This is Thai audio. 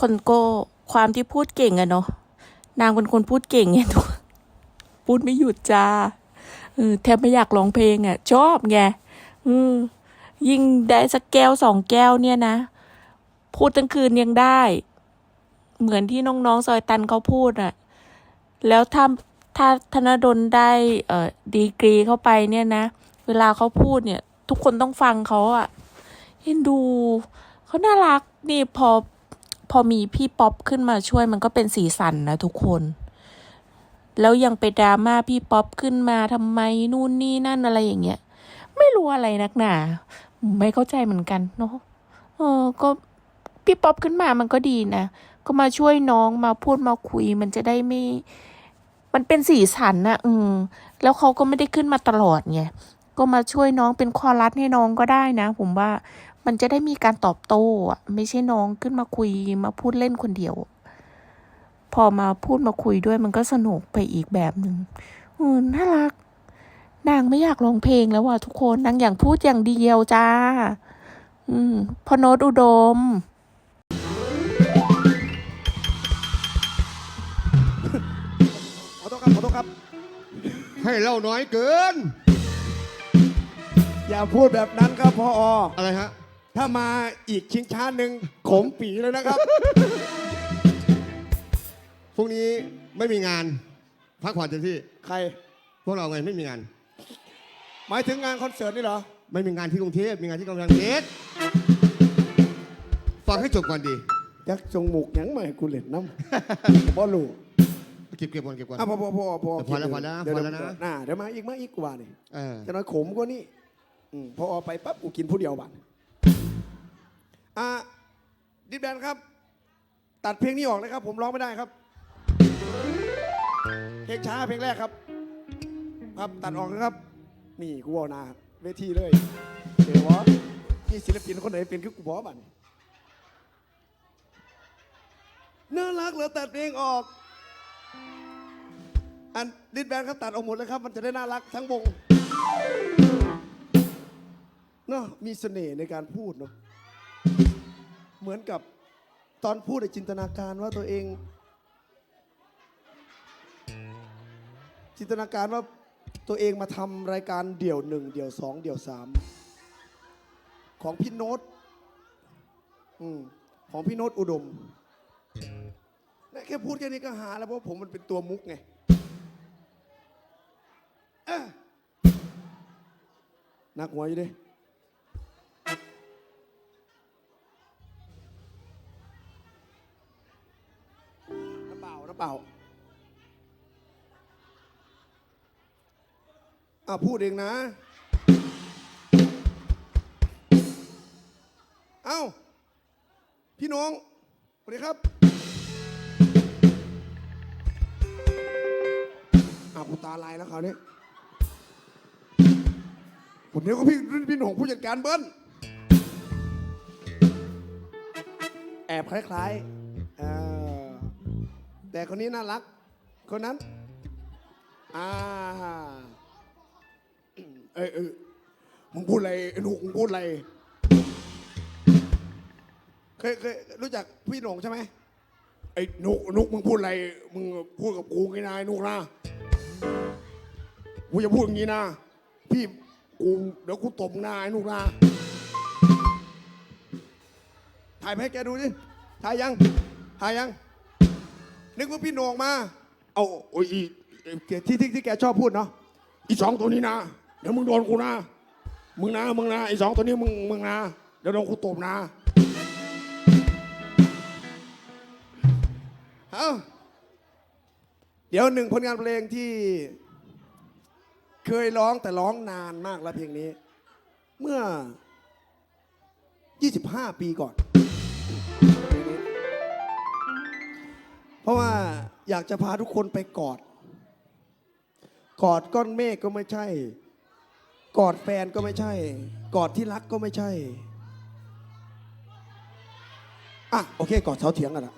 คนโก้ความที่พูดเก่งอะเนาะนางเป็นคนพูดเก่งไงทุกพูดไม่หยุดจ้าเออแทบไม่อยากร้องเพลงอะชอบไงอืมยิ่งได้สักแก้วสองแก้วเนี่ยนะ พูดทั้งคืนยังได้ เหมือนที่น้องๆซอยตันเขาพูดอะแล้วถ้าถ้าธนดลได้เอ่อดีกรีเข้าไปเนี่ยนะ เวลาเขาพูดเนี่ย ทุกคนต้องฟังเขาอะเห็นดู เขาน่ารักนี่พอ อมีพี่ป๊อปขึ้นมาช่วยมันก็เป็นสีสันนะทุกคน แล้วยังไปดราม่าพี่ป๊อปขึ้นมาทำไมนู่นนี่นั่นอะไรอย่างเงี้ย ไม่รู้อะไรนักหนา ไม่เข้าใจเหมือนกันเนาะเออ ก็พี่ป๊อปขึ้นมามันก็ดีนะ ก็มาช่วยน้องมาพูดมาคุย มันจะได้ไม่ มันเป็นสีสันนะอืมแล้วเขาก็ไม่ได้ขึ้นมาตลอดไงก็มาช่วยน้องเป็นคอรัสให้น้องก็ได้นะ ผมว่า มันจะได้มีการตอบโต้อะไม่ใช่น้องขึ้นมาคุยมาพูดเล่นคนเดียว พอมาพูดมาคุยด้วยมันก็สนุกไปอีกแบบหนึ่งอืมน่ารัก นางไม่อยากร้องเพลงแล้วว่ะทุกคนนางอยากพูดอย่างเดียวจ้า อืมพอโนตอุดมขอโทษครับขอโทษครับ ให้เล่าน้อยเกิน อย่าพูดแบบนั้นครับพออะไรฮะ ถ้ามาอีกชิงช้าหนึ่งขมปีเลยนะครับ พรุ่งนี้ไม่มีงาน พักผ่อนเต็มที่ ใคร พวกเราไงไม่มีงาน หมายถึงงานคอนเสิร์ตนี่เหรอ ไม่มีงานที่กรุงเทพมีงานที่กำแพงเพชรฟังให้จบก่อนดียักจงหมูกหยังไม่กูเล่นน้ำ บ่รู้เก็บเก็บก่อนเก็บก่อน อะพอพอพอพอพอแล้วพอแล้วเดี๋ยพอแล้วนะ น่าเดี๋ยวมาอีกมาอีกกว่านี่เออจะน้อยขมกว่านี่อืมพอออกไปปั๊บกูกินผู้เดียวบัน อะดิดแบนครับ ตัดเพลงนี้ออกเลยครับ ผมร้องไม่ได้ครับ เพลงช้าเพลงแรกครับ ครับตัดออกนะครับ นี่กูเอาหนาเวทีเลยเดี๋ยววะนี่ศิลปินคนไหนเป็นคือกูบอบันน่ารักเหรอตัดเพลงออก อันดิดแบนครับตัดออกหมดเลยครับ มันจะได้น่ารักทั้งวงเนาะมีเสน่ห์ในการพูดเนาะ เหมือนกับตอนพูดในจินตนาการว่าตัวเอง จินตนาการว่าตัวเองมาทำรายการเดี่ยวหนึ่งเดี่ยวสองเดี่ยวสามของพี่โน้ตอืมของพี่โน้ตอุดมแค่พูดแค่นี้ก็หาแล้วเพราะผมมันเป็นตัวมุกไงนักหัวอยู่ดิ เปล่าเปล่าอะพูดเองนะ เอ้า พี่น้องสวัสดีครับอะกูตาลายแล้วคราวนี้ผมเนี้ยก็พี่รุ่นพี่หนงผู้จัดการเบิ้ลแอบคล้าย ๆ แต่คนนี้น่ารัก คนนั้น อ่าเอยเอยมึงพูดอะไรไอ้หนุกมึงพูดอะไร เคยเคยรู้จักพี่หนงใช่ไหมไอ้หนุกหนุกมึงพูดอะไร มึงพูดกับกูไงนายนุกนะกูจะพูดอย่างนี้นะ พี่กูเดี๋ยวกูตบหน้าไอ้นุกนะถ่ายให้แกดูสิถ่ายยังถ่ายยัง นึกว่าพี่โหนงมา เอาโอ้ยอีที่ที่ที่แกชอบพูดเนาะอีสองตัวนี้นะ เดี๋ยวมึงโดนกูนะ มึงนะมึงนะอีสองตัวนี้มึงมึงนะ เดี๋ยวโดนกูตบนะ เอาเดี๋ยวหนึ่งผลงานเพลงที่ เคยร้องแต่ร้องนานมากแล้วเพลงนี้ เมื่อ 25 ปีก่อน เพราะว่าอยากจะพาทุกคนไปกอด กอดก้อนเมฆก็ไม่ใช่ กอดแฟนก็ไม่ใช่ กอดที่รักก็ไม่ใช่อะโอเค กอดเสาเถียงกันละ